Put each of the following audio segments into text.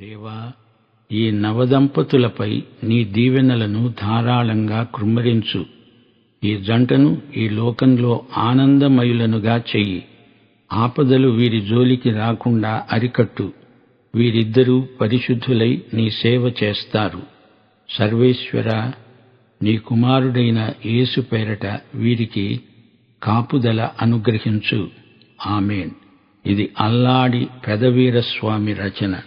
దేవా ఈ నవదంపతులపై నీ దీవెనలను ధారాళంగా కృమ్మరించు. ఈ జంటను ఈ లోకంలో ఆనందమయులనుగా చెయ్యి. ఆపదలు వీరి జోలికి రాకుండా అరికట్టు. వీరిద్దరూ పరిశుద్ధులై నీ సేవ చేస్తారు. సర్వేశ్వర నీ కుమారుడైన యేసు పేరట వీరికి కాపుదల అనుగ్రహించు. ఆమెన్. ఇది అల్లాడి పెదవీరస్వామి రచన.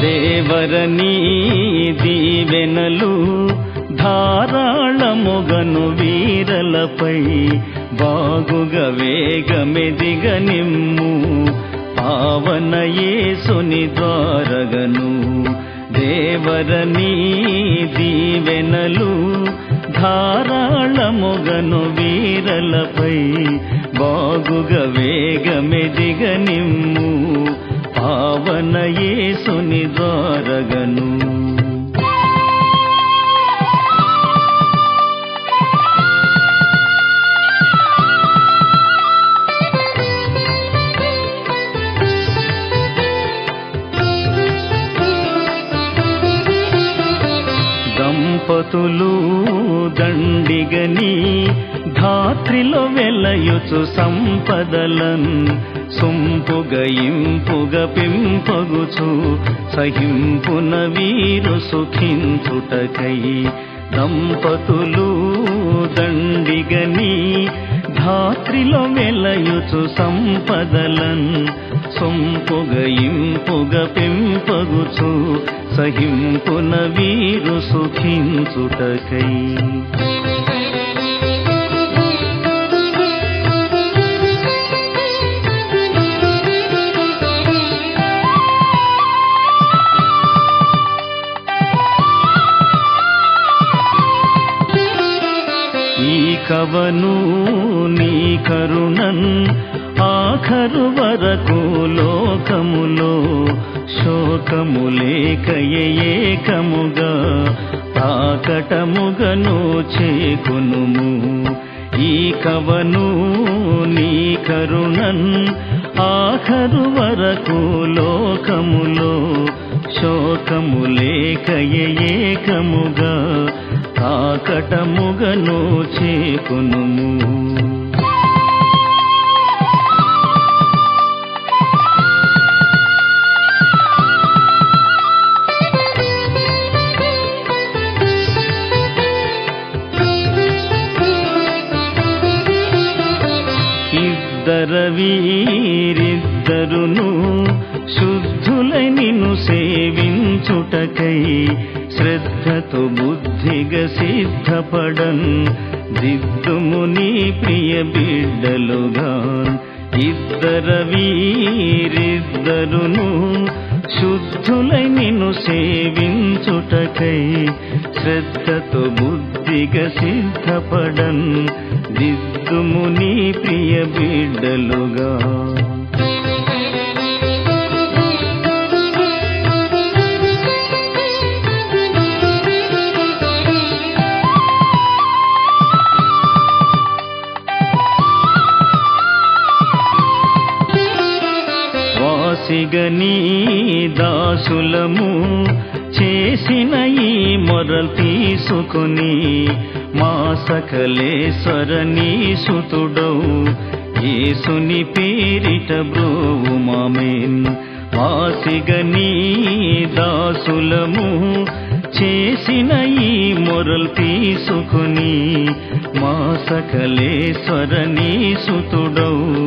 దేవరనీ దీవెనలు ధారాళముగను వీరలపై బాగుగా వేగమెదిగ నిమ్ము పావన యేసుని ద్వారగను దేవరనీ దీవెనలు ధారాళముగను వీరలపై బాగుగా వేగమెదిగ నిమ్ము పావన యేసుని ద్వారగను. దంపతులు దండిగని ధాత్రిలో వెలయుచు సంపదలను సొంపుగయింపుగ పింపగుచు సహింపున వీరు సుఖించుటకై దంపతులు దండిగని ధాత్రిలో మెలయుచు సంపదలన్ సొంపుగయింపుగ పెంపగుచు సహింపున వీరు సుఖించుటకై. కవను నీ కరుణన్ ఆఖరు వరకు లోకములో శోకము లేక ఏకముగా తాకటముగను చేకునుము. ఈ కవను నీ కరుణన్ ఆఖరు వరకు లోకములో శోకము లేక ఏకముగా తాకటముగను చేకునుము ఇద్దర వీరిద్దరును శుద్ధులై నిన్ను సేవించుటకై శ్రద్ధతో బుద్ధిగా సిద్ధపడన్. దిద్దుము నీ ప్రియ బిడ్డలుగా. ఇద్దర వీరిద్దరును శుద్ధులై నిన్ను సేవించుటకై శ్రద్ధతో బుద్ధిగా సిద్ధపడన్. దిద్దుము నీ ప్రియ బిడ్డలుగా. వాసిగని దాసులము చేసిన ఈ మొరల్ తీసుకుని మా సకలేశ్వరని సుతుడవు ఏసుని పేరిట బ్రోవు మామేన్. వాసిగని దాసులము చేసిన ఈ మొరల్ తీసుకుని మా సకలేశ్వరని సుతుడవు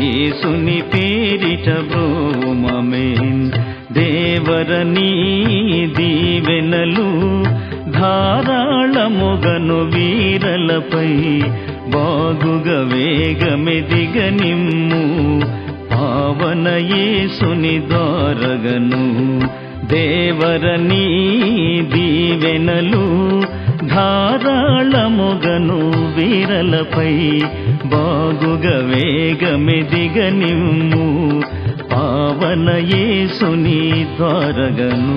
యేసుని పేరిట భూమమేన్ దేవరని దీవెనలు ధారాళముగను వీరలపై బాగుగా వేగమెదిగ నిమ్ము. పావన యేసుని ద్వారగను దేవరని దీవెనలు ధారాళముగను వీరలపై బాగుగా వేగమెదిగ నిమ్ము పావన యేసుని ద్వారగను.